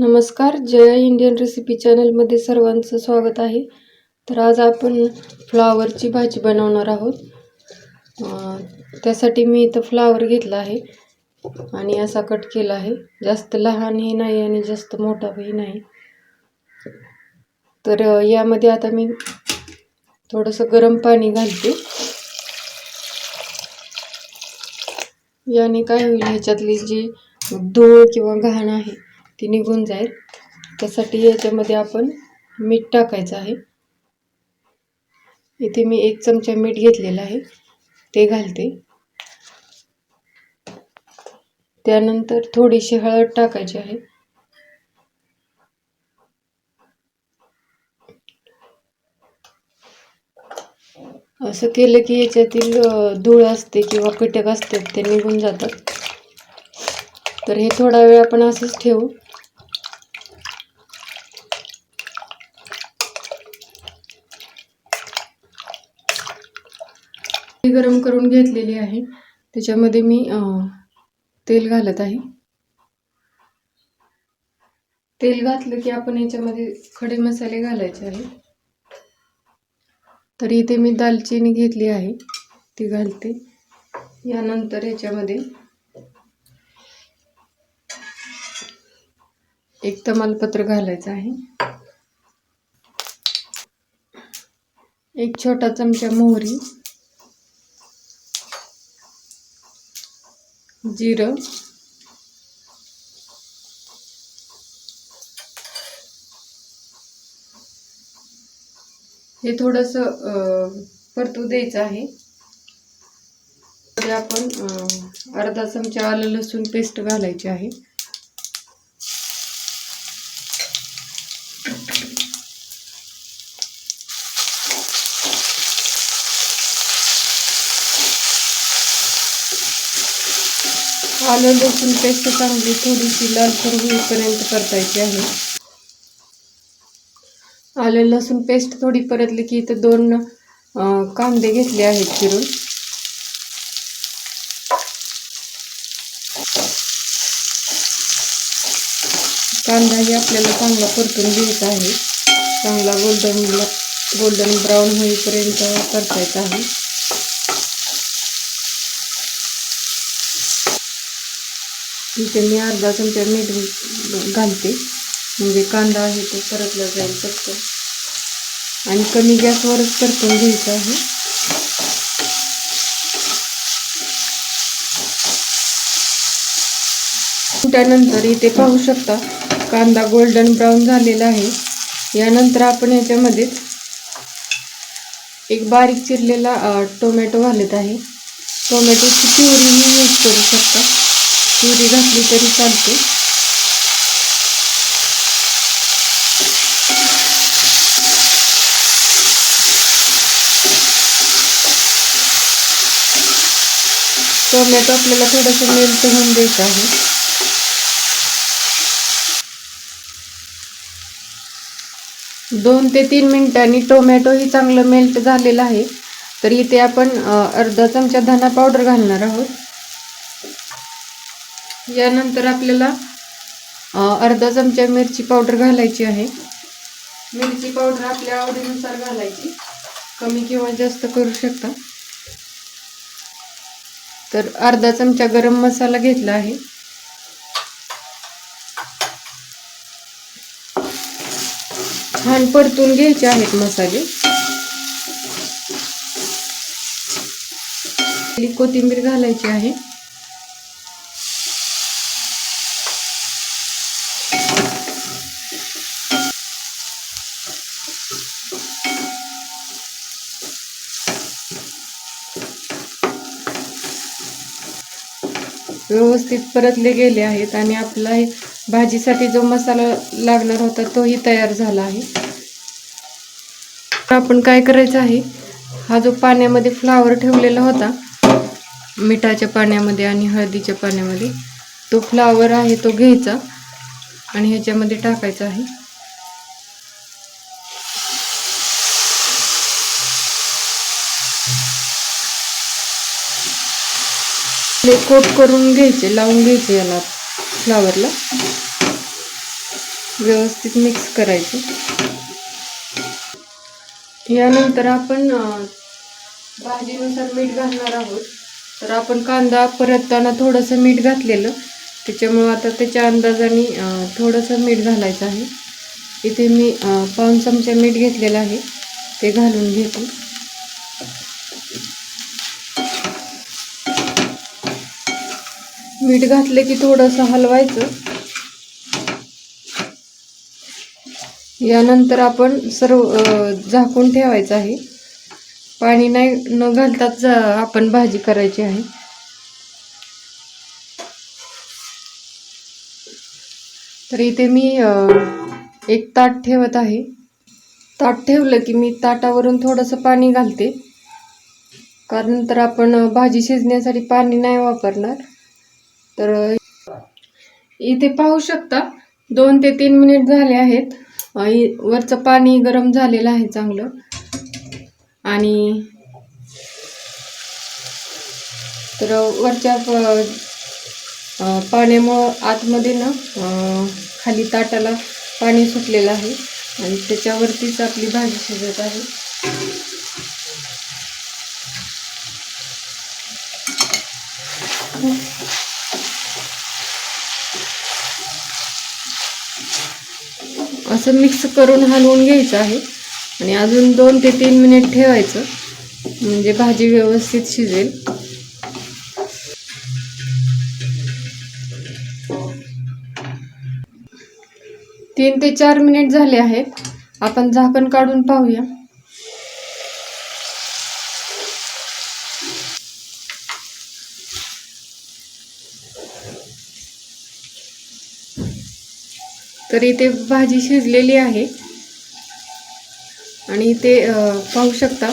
नमस्कार Jaya Indian recipe चॅनलमध्ये सर्वांचं स्वागत आहे. तर आज आपण फ्लावरची भाजी बनवणार आहोत. त्यासाठी मी इथं फ्लावर घेतला आहे आणि असा कट केला आहे. जास्त लहानही नाही आणि जास्त मोठाही नाही. तर यामध्ये आता मी थोडंसं गरम पाणी घालते. याने काय होईल ह्याच्यातली जी धूळ किंवा घाण आहे ती निघून जाईल. त्यासाठी याच्यामध्ये आपण मीठ टाकायचं आहे. इथे मी एक चमचा मीठ घेतलेलं आहे. ते घालते. त्यानंतर थोडीशी हळद टाकायची आहे. असं केलं की याच्यातील धूळ असते किंवा कीटक असतात ते निघून जातात. तर हे थोडा वेळ आपण असंच ठेवू. ती गरम करून घेतलेली आहे. त्याच्यामध्ये मी तेल घालत आहे. तेल घातलं की आपण याच्यामध्ये खडे मसाले घालायचे आहे तर इथे मी दालचिनी घेतली आहे. ती घालते. यानंतर याच्यामध्ये एक तमालपत्र घालायचं आहे. एक छोटा चमचा मोहरी. जिरं. हे थोडंसं परतू द्यायचं आहे. आपण अर्धा चमचा आलं लसूण पेस्ट घालायची आहे. आलं लसूण पेस्ट चांगली थोडीशी लालसर होईपर्यंत परतायची आहे. आलं लसूण पेस्ट थोडी परतली की इथं दोन कांदे घेतले आहेत चिरून. कांदाही आपल्याला चांगला परतून घ्यायचा आहे. चांगला गोल्डन गोल्डन ब्राऊन होईपर्यंत परतायचा आहे. इथे मी अर्धा चमचा मीठ घालते. म्हणजे कांदा आहे तो परतला जाईल पटकन आणि कमी गॅसवरच परतून घ्यायचं आहे. त्यानंतर इथे पाहू शकता कांदा गोल्डन ब्राऊन झालेला आहे. यानंतर आपण याच्यामध्ये एक बारीक चिरलेला टोमॅटो घालत आहे. टोमॅटोची प्युरीही यूज करू शकता. तुरी घातली तरी चालते. टोमॅटो आपल्याला थोडंसं मेल्ट होऊन द्यायचं आहे. दोन ते तीन मिनिटांनी टोमॅटोही चांगलं मेल्ट झालेलं आहे. तर इथे आपण अर्धा चमचा धना पावडर घालणार आहोत. यानंतर आपल्याला अर्धा चमचा मिरची पावडर घालायची आहे. मिरची पावडर आपल्या आवडीनुसार घालायची. कमी किंवा जास्त करू शकता. तर अर्धा चमचा गरम मसाला घेतला आहे. छान परतून घ्यायचे आहेत मसाले. कोथिंबीर घालायची आहे. व्यवस्थित परतले गेले आहेत आणि आपला हे भाजीसाठी जो मसाला लागणार होता तोही तयार झाला आहे. आपण काय करायचं आहे? हा जो पाण्यामध्ये फ्लावर ठेवलेला होता मिठाच्या पाण्यामध्ये आणि हळदीच्या पाण्यामध्ये तो फ्लावर आहे तो घ्यायचा आणि ह्याच्यामध्ये टाकायचा आहे. कोट करून घ्यायचे लावून घ्यायचे याला फ्लावरला व्यवस्थित मिक्स करायचं. यानंतर आपण भाजीनुसार मीठ घालणार आहोत. तर आपण कांदा परतताना थोडंसं मीठ घातलेलं. त्याच्यामुळं आता त्याच्या अंदाजाने थोडंसं मीठ घालायचं आहे. इथे मी पाऊन पाऊण चमचा मीठ घेतलेलं आहे. ते घालून घेते. मीठ घातलं की थोडंसं हलवायचं. यानंतर आपण सर्व झाकून ठेवायचं आहे. पाणी नाही न घालताच आपण भाजी करायची आहे. तर इथे मी एक ताट ठेवत आहे. ताट ठेवलं की मी ताटावरून थोडंसं पाणी घालते. कारण तर आपण भाजी शिजण्यासाठी पाणी नाही वापरणार. तर इथे पाहू शकता दोन ते तीन मिनिट झाले आहेत. वरचं पाणी गरम झालेलं आहे चांगलं. आणि तर वरच्या पाण्यामुळं आतमध्ये ना खाली ताटाला पाणी सुटलेलं आहे. आणि त्याच्यावरतीच आपली भाजी शिजत आहे. असं मिक्स करून हलवून घ्यायचं आहे. आणि अजून दोन ते तीन मिनिट ठेवायचं. म्हणजे भाजी व्यवस्थित शिजेल. तीन ते चार मिनिट झाले आहेत. आपण झाकण काढून पाहूया. तर इथे भाजी शिजलेली आहे. आणि इथे पाहू शकता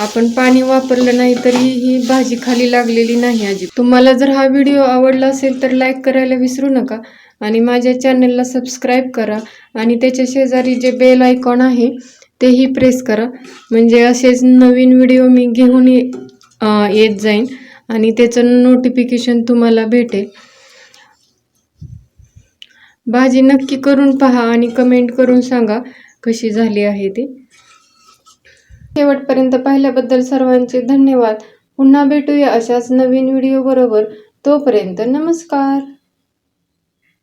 आपण पाणी वापरलं नाही तरी ही भाजी खाली लागलेली नाही आजी. तुम्हाला जर हा व्हिडिओ आवडला असेल तर लाईक करायला विसरू नका आणि माझ्या चॅनलला सबस्क्राईब करा आणि त्याच्या शेजारी जे बेल आयकॉन आहे तेही प्रेस करा. म्हणजे असेच नवीन व्हिडिओ मी घेऊन ये येत जाईन आणि त्याचं नोटिफिकेशन तुम्हाला भेटेल. भाजी नक्की करून पहा आणि कमेंट करून सांगा कशी झाली आहे ती. शेवटपर्यंत पाहिल्याबद्दल सर्वांचे धन्यवाद. पुन्हा भेटूया अशाच नवीन व्हिडिओ बरोबर. तोपर्यंत नमस्कार.